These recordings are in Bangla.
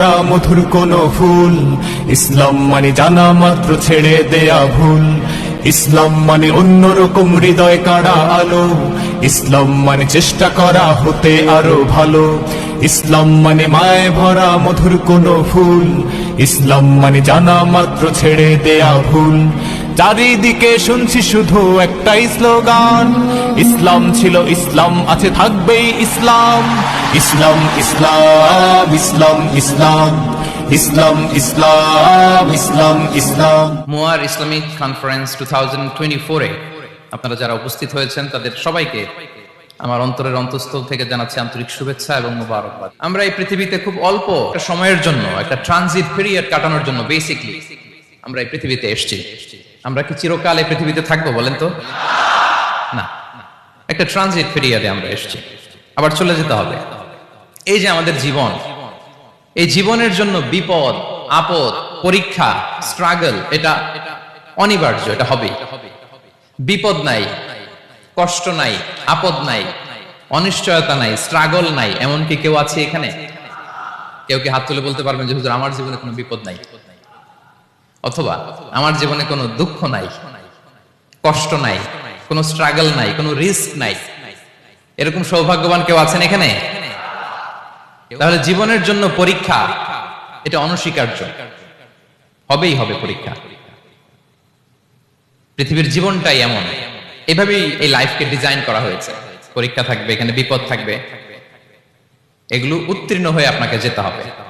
মধুর কোন ফুল ইসলাম মানে জানা মাত্র ছেড়ে দেয়া ভুল। ইসলাম মানে অন্যরকম হৃদয় কাড়া আলো। ইসলাম মানে চেষ্টা করা হতে আরও ভালো। ইসলাম মানে মায় ভরা মধুর কোন ফুল ইসলাম মানে জানা মাত্র ছেড়ে দেয়া ভুল। চারিদিকে শুনছি শুধু একটাই স্লোগান। ইসলাম ছিল ইসলাম, আছে থাকবেই ইসলাম। ইসলাম ইসলাম ইসলাম ইসলাম। ইসলাম ইসলাম ইসলাম ইসলাম। Mower Islamic conference two thousand twenty আপনারা যারা উপস্থিত হয়েছেন, তাদের সবাইকে আমার অন্তরের অন্তঃস্থল থেকে জানাচ্ছি আন্তরিক শুভেচ্ছা এবং মুবারকবাদ। আমরা এই পৃথিবীতে খুব অল্প একটা সময়ের জন্য, একটা ট্রানজিট পিরিয়ড কাটানোর জন্য বেসিকলি আমরা এই পৃথিবীতে এসেছি। আমরা কি চিরকাল এই পৃথিবীতে থাকব বলেন তো? না একটা ট্রানজিট পিরিয়ডে আমরা এসেছি। আবার চলে যেতে হবে। এই যে আমাদের জীবন, এই জীবনের জন্য বিপদ, আপদ, পরীক্ষা স্ট্রাগল এটা অনিবার্য, এটা হবে। বিপদ নাই, কষ্ট নাই, আপদ নাই, অনিশ্চয়তা নাই স্ট্রাগল নাই, এমনকি কেউ আছে এখানে? কেউ কি হাত তুলে বলতে পারবেন যে আমার জীবনে কোনো বিপদ নাই অথবা আমার জীবনে কোনো দুঃখ নাই, কষ্ট নাই, কোনো স্ট্রাগল নাই, কোনো রিস্ক নাই। এরকম সৌভাগ্যবান কেউ আছেন এখানে? তাহলে জীবনের জন্য পরীক্ষা, এটা অনস্বীকার্য। হবেই হবে পরীক্ষা। পৃথিবীর জীবনটাই এমন। এভাবেই এই লাইফকে ডিজাইন করা হয়েছে। পরীক্ষা থাকবে, এখানে বিপদ থাকবে। এগুলো উত্তীর্ণ হয়ে আপনাকে যেতে হবে।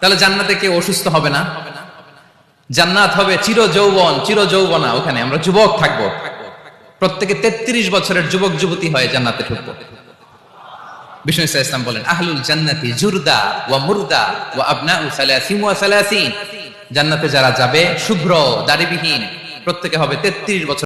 তাহলে জান্নাতে কেউ অসুস্থ হবে না? জান্নাত হবে চির যৌবন চির যৌবনা ওখানে। আমরা যুবক থাকব। প্রত্যেকে তেত্রিশ বছরের যুবক, যুবতী হয়ে জান্নাতে ঢুকবো। জান্নাতি যারা যাবে, শুভ্র, দাড়িবিহীন, প্রত্যেকে হবে তেত্রিশ বছর